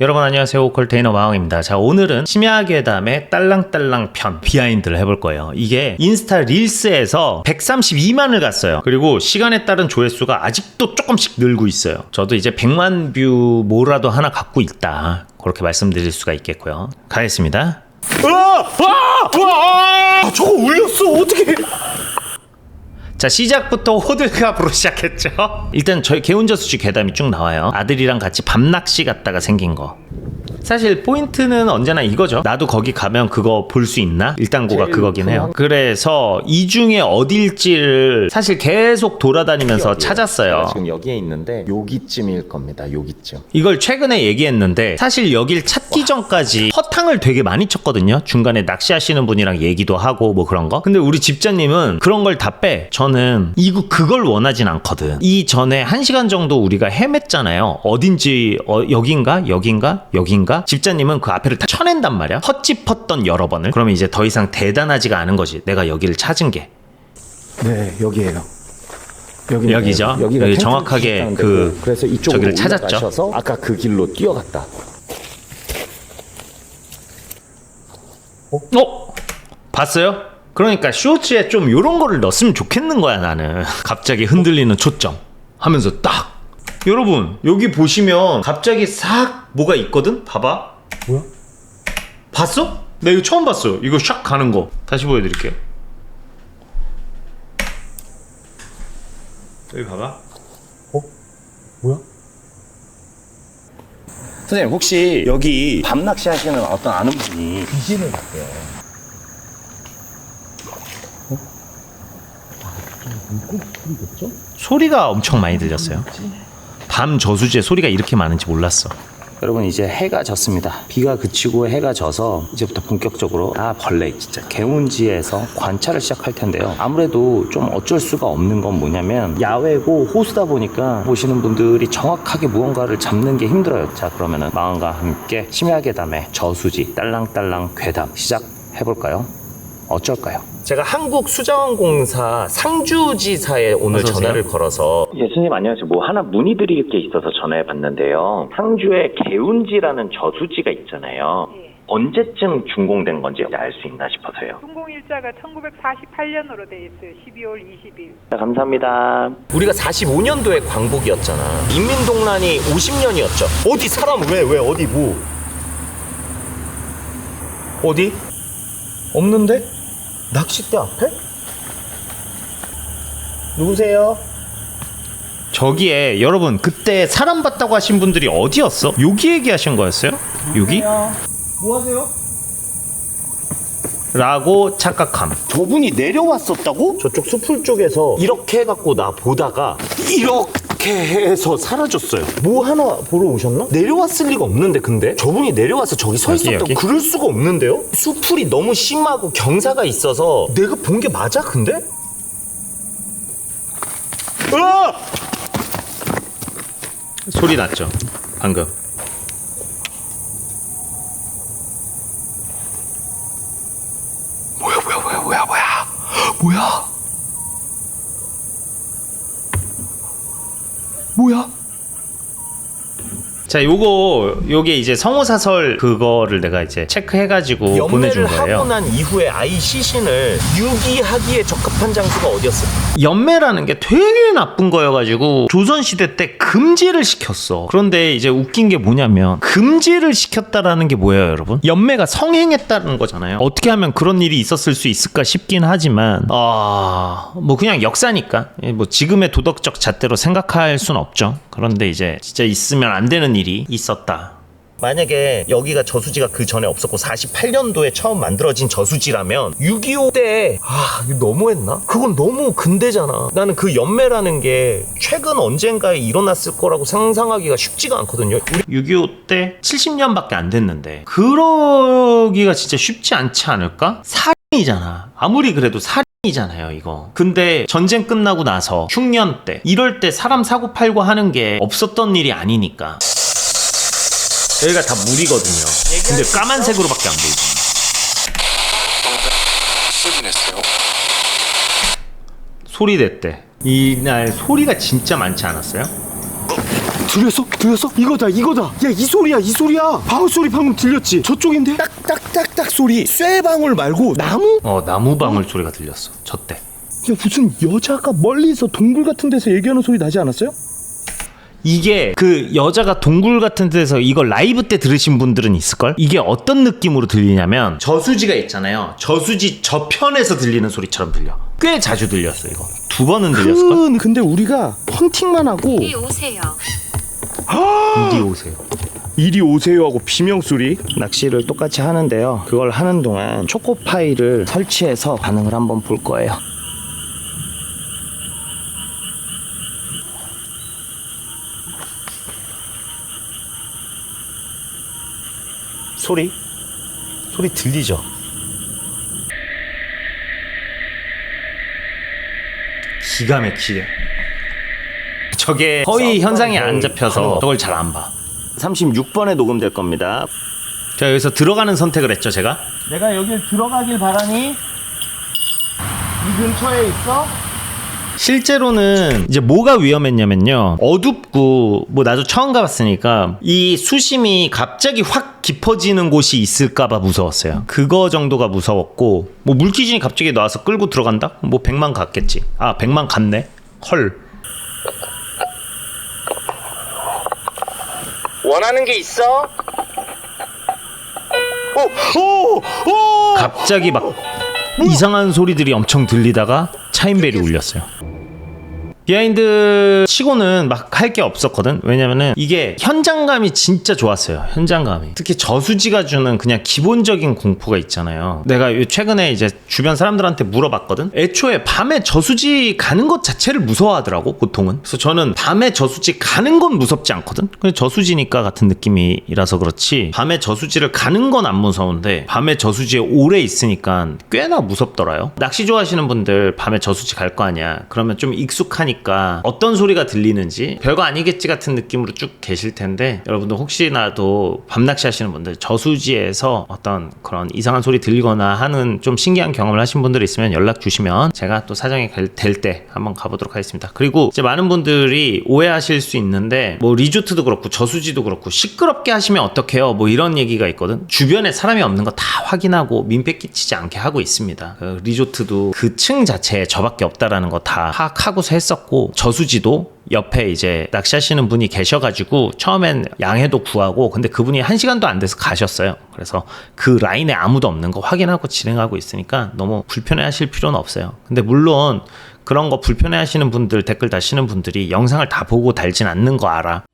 여러분 안녕하세요. 오컬테이너 마왕입니다. 자 오늘은 심야괴담의 딸랑딸랑 편 비하인드를 해볼 거예요. 이게 인스타 릴스에서 132만을 갔어요. 그리고 시간에 따른 조회수가 아직도 조금씩 늘고 있어요. 저도 이제 100만 뷰 뭐라도 하나 갖고 있다. 그렇게 말씀드릴 수가 있겠고요. 가겠습니다. 아, 저거 올렸어. 어떻게? 자 시작부터 호들갑으로 시작했죠. 일단 저희 개운저수지 괴담이 쭉 나와요. 아들이랑 같이 밤낚시 갔다가 생긴 거 사실 포인트는 언제나 이거죠 나도 거기 가면 그거 볼 수 있나 1단고가 제일 그거긴 해요 큰 그래서 이 중에 어딜지를 사실 계속 돌아다니면서 찾았어요 지금 여기에 있는데 여기쯤일 겁니다. 여기쯤. 이걸 최근에 얘기했는데 사실 여길 찾기 전까지 허탕을 되게 많이 쳤거든요. 중간에 낚시하시는 분이랑 얘기도 하고 뭐 그런 거. 근데 우리 집자님은 그런 걸 다 빼. 저는 이거 그걸 원하진 않거든. 이 전에 한 시간 정도 우리가 헤맸잖아요. 어딘지 어, 여긴가 여긴가 여긴가. 집자님은 그 앞에를 다 쳐낸단 말이야. 헛짚었던 여러 번을. 그러면 이제 더 이상 대단하지가 않은 거지. 내가 여기를 찾은 게. 네 여기에요. 여기 여기죠? 여기 정확하게 그 그래서 이쪽으로 저기를 찾았죠? 아까 그 길로 뛰어갔다. 어? 봤어요? 그러니까 쇼츠에 좀 요런 거를 넣었으면 좋겠는 거야 나는 갑자기 흔들리는 초점 하면서 딱 여러분 여기 보시면 갑자기 싹 뭐가 있거든? 봐봐. 뭐야? 봤어? 나 이거 처음 봤어 이거 샥 가는 거. 다시 보여드릴게요. 여기 봐봐. 뭐야? 선생님 혹시 여기 밤 낚시 하시는 어떤 아는 분이? 귀신을 봤대요. 소리가 엄청 많이 들렸어요. 밤 저수지에 소리가 이렇게 많은지 몰랐어 여러분 이제 해가 졌습니다. 비가 그치고 해가 져서 이제부터 본격적으로 아 벌레 진짜 개운지에서 관찰을 시작할 텐데요. 아무래도 좀 어쩔 수가 없는 건 뭐냐면 야외고 호수다 보니까 보시는 분들이 정확하게 무언가를 잡는 게 힘들어요. 자 그러면은 마음과 함께 심야 괴담의 저수지 딸랑딸랑 괴담 시작 해 볼까요? 어쩔까요? 제가 한국수자원공사 상주지사에 오늘 어서 오세요. 전화를 걸어서 예, 스님 안녕하세요. 뭐 하나 문의드릴 게 있어서 전화해 봤는데요. 상주에 개운지라는 저수지가 있잖아요. 예. 언제쯤 준공된 건지 알 수 있나 싶어서요. 준공일자가 1948년으로 돼 있어요. 12월 20일. 자, 감사합니다. 우리가 45년도에 광복이었잖아. 인민동란이 50년이었죠. 어디 사람 왜 왜 어디 뭐? 어디? 없는데? 낚싯대 앞에? 누구세요? 저기에 여러분 그때 사람 봤다고 하신 분들이 어디였어? 여기 얘기하신 거였어요? 여기? 뭐 하세요? 라고 착각함. 저분이 내려왔었다고? 저쪽 수풀 쪽에서 이렇게 해갖고 나 보다가 이렇게 해서 사라졌어요. 뭐 하나 보러 오셨나? 내려왔을 리가 없는데 근데 저분이 내려와서 저기 서 여기, 있었다고 여기? 그럴 수가 없는데요? 수풀이 너무 심하고 경사가 있어서 내가 본 게 맞아 근데? 으아! 소리 났죠 방금. 뭐야 뭐야 뭐야 뭐야 뭐야 뭐야? 뭐야? 자, 요거 요게 이제 성우사설 그거를 내가 이제 체크해가지고 보내준 거예요. 하고 난 이후에 아이 시신을 유기하기에 적합한 장소가 어디였을까? 연매라는 게 되게 나쁜 거여가지고 조선 시대 때 금지를 시켰어. 그런데 이제 웃긴 게 뭐냐면 금지를 시켰다라는 게 뭐예요, 여러분? 연매가 성행했다는 거잖아요. 어떻게 하면 그런 일이 있었을 수 있을까 싶긴 하지만 아 뭐 그냥 역사니까 예, 뭐 지금의 도덕적 잣대로 생각할 순 없죠. 그런데 이제 진짜 있으면 안 되는 일이 있었다. 만약에 여기가 저수지가 그 전에 없었고 48년도에 처음 만들어진 저수지라면 6.25 때, 아, 이거 너무했나? 그건 너무 근대잖아. 나는 그 연매라는 게 최근 언젠가에 일어났을 거라고 상상하기가 쉽지가 않거든요. 6.25 때 70년밖에 안 됐는데, 그러기가 진짜 쉽지 않지 않을까? 살인이잖아. 아무리 그래도 살인 이잖아요 이거. 근데 전쟁 끝나고 나서 흉년 때 이럴 때 사람 사고 팔고 하는 게 없었던 일이 아니니까. 여기가 다 물이거든요. 근데 까만색으로밖에 안 보이죠. 소리 냈대. 이날 소리가 진짜 많지 않았어요? 들렸어? 들렸어? 이거다 이거다 야 이 소리야 이 소리야 방울 소리 방금 들렸지? 저쪽인데? 딱딱딱딱 소리 쇠방울 말고 나무? 어 나무 방울 소리가 들렸어. 저때. 야 무슨 여자가 멀리서 동굴 같은 데서 얘기하는 소리 나지 않았어요? 이게 그 여자가 동굴 같은 데서 이걸 라이브 때 들으신 분들은 있을걸? 이게 어떤 느낌으로 들리냐면 저수지가 있잖아요. 저수지 저편에서 들리는 소리처럼 들려. 꽤 자주 들렸어 이거. 두 번은 들렸을걸? 그 근데 우리가 헌팅만 하고 이리 오세요. 이리 오세요. 이리 오세요 하고 비명 소리 낚시를 똑같이 하는데요. 그걸 하는 동안 초코파이를 설치해서 반응을 한번 볼 거예요. 소리? 소리 들리죠? 기가 막히게. 저게 거의 현상이 안 잡혀서 저걸 잘 안 봐. 36번에 녹음될 겁니다. 자 여기서 들어가는 선택을 했죠 제가. 내가 여길 들어가길 바라니? 이 근처에 있어? 실제로는 이제 뭐가 위험했냐면요. 어둡고 뭐 나도 처음 가봤으니까 이 수심이 갑자기 확 깊어지는 곳이 있을까봐 무서웠어요. 그거 정도가 무서웠고 뭐 물기준이 갑자기 나와서 끌고 들어간다? 뭐 100만 갔겠지. 아 100만 갔네. 헐. 원하는 게 있어? 갑자기 막 이상한 소리들이 엄청 들리다가 차인벨이 울렸어요. 비하인드 치고는 막 할 게 없었거든. 왜냐면은 이게 현장감이 진짜 좋았어요. 현장감이. 특히 저수지가 주는 그냥 기본적인 공포가 있잖아요. 내가 요 최근에 이제 주변 사람들한테 물어봤거든. 애초에 밤에 저수지 가는 것 자체를 무서워하더라고, 보통은. 그래서 저는 밤에 저수지 가는 건 무섭지 않거든. 근데 저수지니까 같은 느낌이라서 그렇지. 밤에 저수지를 가는 건 안 무서운데 밤에 저수지에 오래 있으니까 꽤나 무섭더라요. 낚시 좋아하시는 분들 밤에 저수지 갈 거 아니야. 그러면 좀 익숙하니까 어떤 소리가 들리는지 별거 아니겠지 같은 느낌으로 쭉 계실 텐데 여러분들 혹시나도 밤 낚시 하시는 분들 저수지에서 어떤 그런 이상한 소리 들리거나 하는 좀 신기한 경험을 하신 분들 있으면 연락 주시면 제가 또 사정이 될 때 한번 가보도록 하겠습니다. 그리고 이제 많은 분들이 오해하실 수 있는데 뭐 리조트도 그렇고 저수지도 그렇고 시끄럽게 하시면 어떡해요? 뭐 이런 얘기가 있거든. 주변에 사람이 없는 거 다 확인하고 민폐 끼치지 않게 하고 있습니다. 그 리조트도 그 층 자체에 저밖에 없다라는 거 다 파악하고서 했었고 저수지도 옆에 이제 낚시하시는 분이 계셔가지고 처음엔 양해도 구하고 근데 그분이 한 시간도 안 돼서 가셨어요. 그래서 그 라인에 아무도 없는 거 확인하고 진행하고 있으니까 너무 불편해하실 필요는 없어요. 근데 물론 그런 거 불편해하시는 분들 댓글 다시는 분들이 영상을 다 보고 달진 않는 거 알아.